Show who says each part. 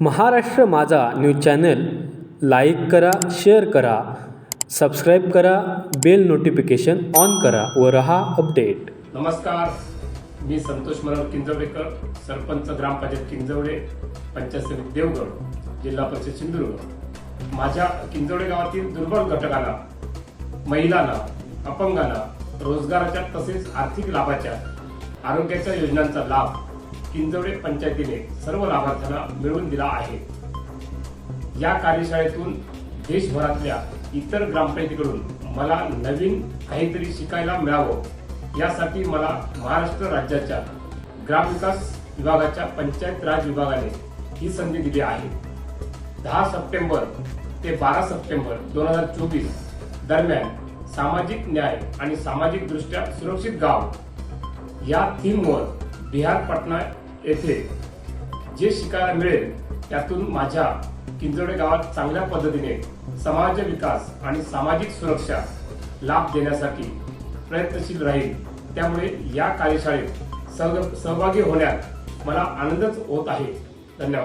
Speaker 1: Maharashtra Majha news channel like करा share करा subscribe करा बेल नोटिफिकेशन ऑन करा व रहा अपडेट.
Speaker 2: नमस्कार मी संतोष मनोहर किंजवडेकर सरपंच ग्रामपंचायत किंजवडे पंचायत समिती देवगड जिल्हा परिषद सिंधुदुर्ग. माझ्या किंजवडे गावातील दुर्बल घटकाला महिलांना अपंगांना रोजगाराच्या तसेच आर्थिक लाभाच्या आरोग्याच्या योजनांचा लाभ किंजवडे पंचायतीने सर्व लाभार्थ्यांना मिळवून दिला आहे. या कार्यशाळेतून देशभरातल्या इतर ग्रामपंचायतीकडून मला नवीन काहीतरी शिकायला मिळावं यासाठी मला महाराष्ट्र राज्याच्या ग्रामविकास विभागाच्या पंचायत राज विभागाने ही संधी दिली आहे. दहा सप्टेंबर ते बारा सप्टेंबर दोन हजार चोवीस दरम्यान सामाजिक न्याय आणि सामाजिक दृष्ट्या सुरक्षित गाव या थीमवर बिहार पटना येथे जे शिकायला मिळेल त्यातून माझ्या किंजोडे गावात चांगल्या पद्धतीने समाज विकास आणि सामाजिक सुरक्षा लाभ देण्यासाठी प्रयत्नशील राहील. त्यामुळे या कार्यशाळेत सह सहभागी होण्यात मला आनंदच होत आहे. धन्यवाद.